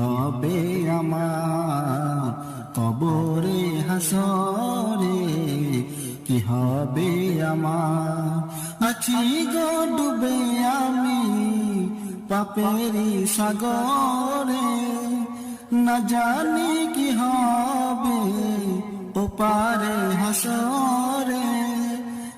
হবে আমার কবরে, হাসরে, কি হবে আমার? আছি গো ডুবে আমি পাপেরি সাগরে, না জানি কি হবে ও পারে হাসরে।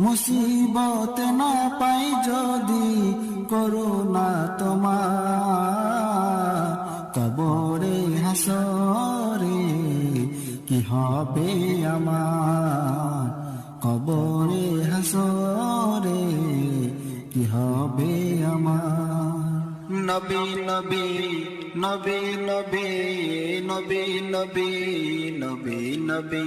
মুসিবত না পাই যদি করুণা তোমার। কবরে, হাসরে কি হবে আমার? কবরে, হাসরে কি হবে আমার? নবী নবী নবী নবী নবী নবী নবী নবী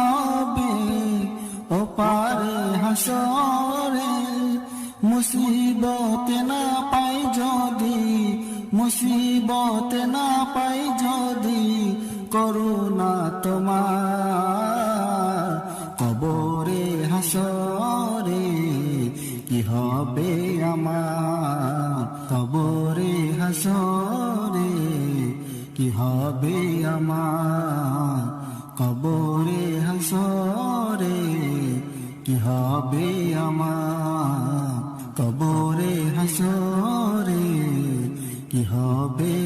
পারে হাসরে মুসিবত না পাই যদি, মুসিবত না পাই যদি করুণা তোমার কবরে হাসরে কি হবে আমার? কবরে হাসরে কি হবে আমার? হাসরে কি হবে